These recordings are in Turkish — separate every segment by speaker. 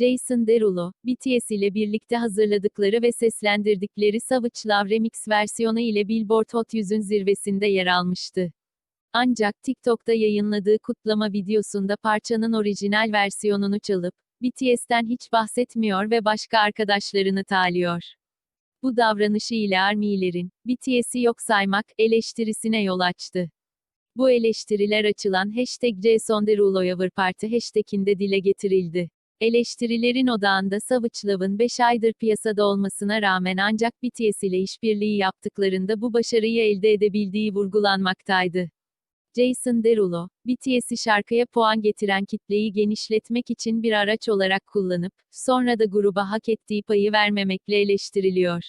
Speaker 1: Jason Derulo, BTS ile birlikte hazırladıkları ve seslendirdikleri Savage Love Remix versiyonu ile Billboard Hot 100'ün zirvesinde yer almıştı. Ancak TikTok'ta yayınladığı kutlama videosunda parçanın orijinal versiyonunu çalıp, BTS'ten hiç bahsetmiyor ve başka arkadaşlarını taliyor. Bu davranışı ile ARMY'lerin, BTS'i yok saymak, eleştirisine yol açtı. Bu eleştiriler açılan hashtag JasonDeruloYover Party hashtaginde dile getirildi. Eleştirilerin odağında Savage Love'ın 5 aydır piyasada olmasına rağmen ancak BTS ile işbirliği yaptıklarında bu başarıyı elde edebildiği vurgulanmaktaydı. Jason Derulo, BTS'i şarkıya puan getiren kitleyi genişletmek için bir araç olarak kullanıp, sonra da gruba hak ettiği payı vermemekle eleştiriliyor.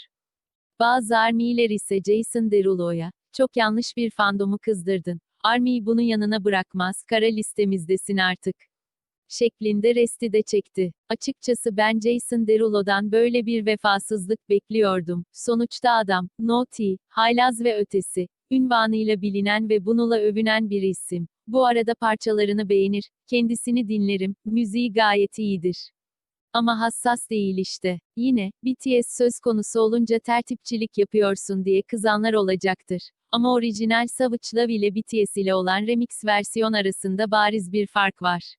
Speaker 1: Bazı ARMY'ler ise Jason Derulo'ya, çok yanlış bir fandomu kızdırdın. ARMY bunu yanına bırakmaz, kara listemizdesin artık. Şeklinde resti de çekti. Açıkçası ben Jason Derulo'dan böyle bir vefasızlık bekliyordum. Sonuçta adam, naughty, haylaz ve ötesi, ünvanıyla bilinen ve bununla övünen bir isim. Bu arada parçalarını beğenir, kendisini dinlerim, müziği gayet iyidir. Ama hassas değil işte. Yine, BTS söz konusu olunca tertipçilik yapıyorsun diye kızanlar olacaktır. Ama orijinal Savage Love ile BTS ile olan remix versiyon arasında bariz bir fark var.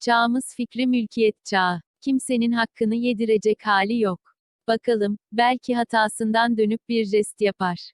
Speaker 1: Çağımız fikri mülkiyet çağı. Kimsenin hakkını yedirecek hali yok. Bakalım, belki hatasından dönüp bir jest yapar.